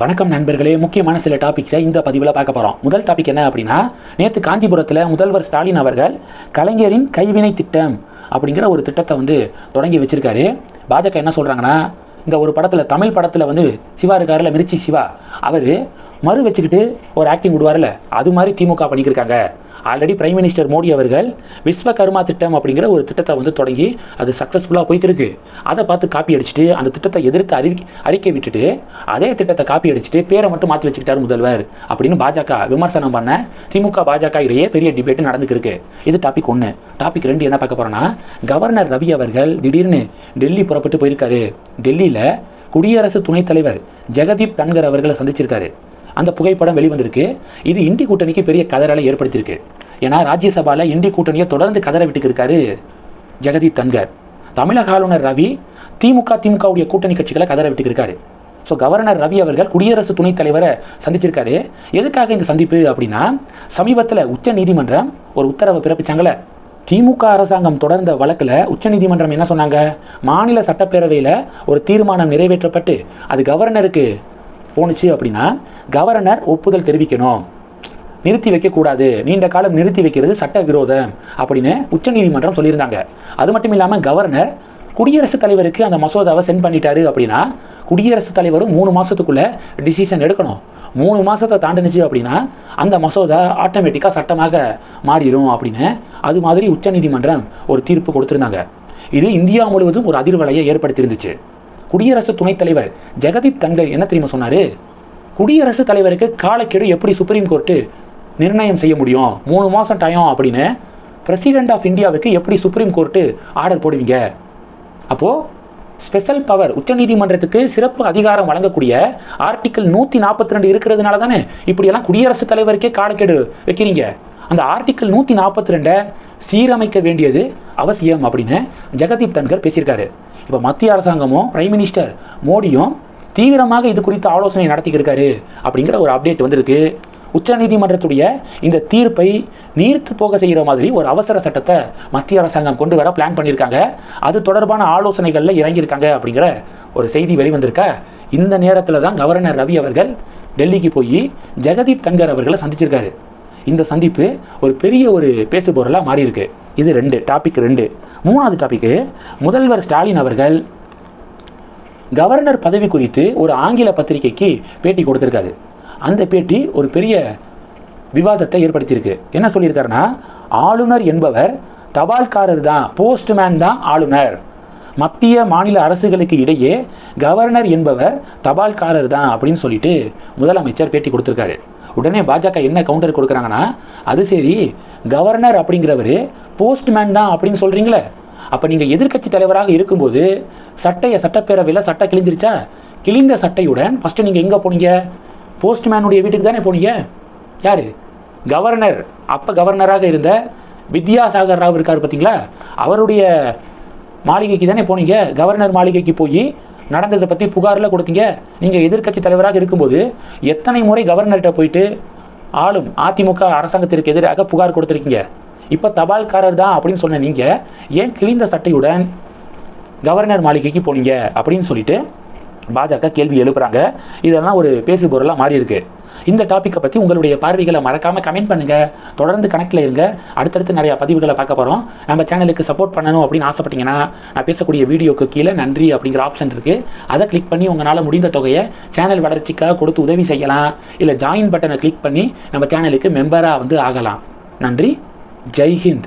வணக்கம் நண்பர்களே முக்கியமான சில டாபிக்ஸை இந்த பதிவில் பார்க்க போகிறோம் முதல் டாபிக் என்ன அப்படின்னா நேற்று காஞ்சிபுரத்தில் முதல்வர் ஸ்டாலின் அவர்கள் கலைஞரின் கைவினை திட்டம் அப்படிங்கிற ஒரு திட்டத்தை வந்து தொடங்கி வச்சிருக்காரு. பாஜக என்ன சொல்கிறாங்கன்னா இந்த ஒரு படத்தில் தமிழ் படத்தில் வந்து சிவா இருக்காருல மிர்ச்சி சிவா அவர் மறு வச்சுக்கிட்டு ஒரு ஆக்டிங் விடுவார்ல அது மாதிரி திமுக பண்ணிக்கிருக்காங்க. ஆல்ரெடி பிரைம் மினிஸ்டர் மோடி அவர்கள் விஸ்வகர்மா திட்டம் அப்படிங்கிற ஒரு திட்டத்தை வந்து தொடங்கி அது சக்ஸஸ்ஃபுல்லாக போயிட்டு இருக்கு அதை பார்த்து காப்பி அடிச்சுட்டு அந்த திட்டத்தை எதிர்த்து அறிவி அறிக்கை விட்டுட்டு அதே திட்டத்தை காப்பி அடிச்சுட்டு பேரை மட்டும் மாற்றி வச்சுக்கிட்டார் முதல்வர் அப்படின்னு பாஜக விமர்சனம் பண்ண திமுக பாஜக இடையே பெரிய டிபேட் நடந்துக்கிருக்கு இது டாபிக் ஒன்று டாபிக் ரெண்டு என்ன பார்க்க போகிறோன்னா கவர்னர் ரவி அவர்கள் திடீர்னு டெல்லி புறப்பட்டு போயிருக்காரு. டெல்லியில் குடியரசு துணைத் தலைவர் ஜெகதீப் தன்கர் அவர்களை சந்திச்சிருக்காரு. அந்த புகைப்படம் வெளிவந்திருக்கு. இது இந்தி கூட்டணிக்கு பெரிய கதறலை ஏற்படுத்தியிருக்கு. ஏன்னா ராஜ்யசபாவில் இந்தி கூட்டணியை தொடர்ந்து கதற விட்டுக்கு இருக்காரு ஜெகதீப் தன்கர். தமிழக ஆளுநர் ரவி திமுக திமுகவுடைய கூட்டணி கட்சிகளை கதற விட்டுக்கு இருக்காரு. ஸோ கவர்னர் ரவி அவர்கள் குடியரசு துணைத் தலைவரை சந்திச்சிருக்காரு. எதுக்காக இந்த சந்திப்பு அப்படின்னா சமீபத்தில் உச்ச நீதிமன்றம் ஒரு உத்தரவை பிறப்பிச்சாங்களே திமுக அரசாங்கம் தொடர்ந்த வழக்கில் உச்சநீதிமன்றம் என்ன சொன்னாங்க? மாநில சட்டப்பேரவையில் ஒரு தீர்மானம் நிறைவேற்றப்பட்டு அது கவர்னருக்கு போணுச்சு அப்படின்னா கவர்னர் ஒப்புதல் தெரிவிக்கணும். நிறுத்தி வைக்கக்கூடாது. நீண்ட காலம் நிறுத்தி வைக்கிறது சட்ட விரோதம் அப்படின்னு உச்சநீதிமன்றம் சொல்லியிருந்தாங்க. அது மட்டும் இல்லாமல் கவர்னர் குடியரசுத் தலைவருக்கு அந்த மசோதாவை சென்ட் பண்ணிட்டாரு அப்படின்னா குடியரசுத் தலைவரும் மூணு மாதத்துக்குள்ளே டிசிஷன் எடுக்கணும். மூணு மாதத்தை தாண்டினுச்சு அப்படின்னா அந்த மசோதா ஆட்டோமேட்டிக்காக சட்டமாக மாறிடும் அப்படின்னு அது மாதிரி உச்சநீதிமன்றம் ஒரு தீர்ப்பு கொடுத்துருந்தாங்க. இது இந்தியா முழுவதும் ஒரு அதிர்வலையை ஏற்படுத்தியிருந்துச்சு. குடியரசு துணைத் தலைவர் ஜெகதீப் தங்கர் என்ன தெரியுமா சொன்னாரு? குடியரசுத் தலைவருக்கு காலக்கெடு எப்படி சுப்ரீம் கோர்ட்டு நிர்ணயம் செய்ய முடியும்? மூணு மாதம் டைம் அப்படின்னு பிரசிடென்ட் ஆஃப் இந்தியாவுக்கு எப்படி சுப்ரீம் கோர்ட்டு ஆர்டர் போடுவீங்க? அப்போது ஸ்பெஷல் பவர் உச்சநீதிமன்றத்துக்கு சிறப்பு அதிகாரம் வழங்கக்கூடிய ஆர்டிக்கல் நூற்றி நாற்பத்தி ரெண்டு இருக்கிறதுனால தானே இப்படியெல்லாம் குடியரசுத் தலைவருக்கே காலக்கெடு வைக்கிறீங்க? அந்த ஆர்டிக்கல் நூற்றி நாற்பத்தி ரெண்டை சீரமைக்க வேண்டியது அவசியம் அப்படின்னு ஜெகதீப் தன்கர் பேசியிருக்காரு. இப்போ மத்திய அரசாங்கமும் பிரைம் மினிஸ்டர் மோடியும் தீவிரமாக இது குறித்து ஆலோசனை நடத்திக்கிருக்காரு அப்படிங்கிற ஒரு அப்டேட் வந்திருக்கு. உச்சநீதிமன்றத்துடைய இந்த தீர்ப்பை நீர்த்து போக செய்கிற மாதிரி ஒரு அவசர சட்டத்தை மத்திய அரசாங்கம் கொண்டு வர பிளான் பண்ணியிருக்காங்க அது தொடர்பான ஆலோசனைகளில் இறங்கியிருக்காங்க அப்படிங்கிற ஒரு செய்தி வெளிவந்திருக்க. இந்த நேரத்தில் தான் கவர்னர் ரவி அவர்கள் டெல்லிக்கு போய் ஜெகதீப் தங்கர் அவர்களை சந்திச்சிருக்காரு. இந்த சந்திப்பு ஒரு பெரிய ஒரு பேசுபொருளாக மாறியிருக்கு. இது ரெண்டு டாபிக் ரெண்டு. மூணாவது டாபிக்கு முதல்வர் ஸ்டாலின் அவர்கள் கவர்னர் பதவி குறித்து ஒரு ஆங்கில பத்திரிகைக்கு பேட்டி கொடுத்துருக்காரு. அந்த பேட்டி ஒரு பெரிய விவாதத்தை ஏற்படுத்தியிருக்கு. என்ன சொல்லியிருக்காருன்னா ஆளுநர் என்பவர் தபால்காரர் தான் போஸ்ட்மேன் தான் ஆளுநர். மத்திய மாநில அரசுகளுக்கு இடையே கவர்னர் என்பவர் தபால்காரர் தான் அப்படின்னு சொல்லிட்டு முதலமைச்சர் பேட்டி கொடுத்துருக்காரு. உடனே பாஜக என்ன கவுண்டர் கொடுக்குறாங்கன்னா அது சரி கவர்னர் அப்படிங்கிறவர் போஸ்ட்மேன் தான் அப்படின்னு சொல்கிறீங்களே அப்போ நீங்கள் எதிர்க்கட்சி தலைவராக இருக்கும்போது சட்டையை சட்டப்பேரவையில் சட்டை கிழிஞ்சிருச்சா? கிழிந்த சட்டையுடன் ஃபஸ்ட்டு நீங்கள் எங்கே போனீங்க? போஸ்ட்மேனுடைய வீட்டுக்கு தானே போனீங்க? யார்? கவர்னர் அப்போ கவர்னராக இருந்த வித்யாசாகர் ராவ் இருக்கார் பார்த்தீங்களா அவருடைய மாளிகைக்கு தானே போனீங்க? கவர்னர் மாளிகைக்கு போய் நடந்ததை பற்றி புகாரில் கொடுத்தீங்க. நீங்கள் எதிர்க்கட்சி தலைவராக இருக்கும்போது எத்தனை முறை கவர்னர்கிட்ட போயிட்டு ஆளும் அதிமுக அரசாங்கத்திற்கு எதிராக புகார் கொடுத்துருக்கீங்க? இப்போ தபால்காரர் தான் அப்படின்னு சொன்ன நீங்கள் ஏன் கிழிந்த சட்டையுடன் கவர்னர் மாளிகைக்கு போனீங்க அப்படின்னு சொல்லிட்டு பாஜக கேள்வி எழுப்புறாங்க. இதெல்லாம் ஒரு பேசு பொருளாக மாறி இருக்கு. இந்த டாப்பிக்கை பற்றி உங்களுடைய பார்வைகளை மறக்காமல் கமெண்ட் பண்ணுங்கள் தொடர்ந்து கணக்கில் இருங்க. அடுத்தடுத்து நிறைய பதிவுகளை பார்க்க போகிறோம் நம்ம சேனலுக்கு சப்போர்ட் பண்ணணும் அப்படின்னு ஆசைப்பட்டீங்கன்னா நான் பேசக்கூடிய வீடியோக்கு கீழே நன்றி அப்படிங்கிற ஆப்ஷன் இருக்குது அதை கிளிக் பண்ணி உங்களால் முடிந்த தொகையை சேனல் வளர்ச்சிக்காக கொடுத்து உதவி செய்யலாம். இல்லை ஜாயின் பட்டனை கிளிக் பண்ணி நம்ம சேனலுக்கு மெம்பராக வந்து ஆகலாம். நன்றி. जय हिंद।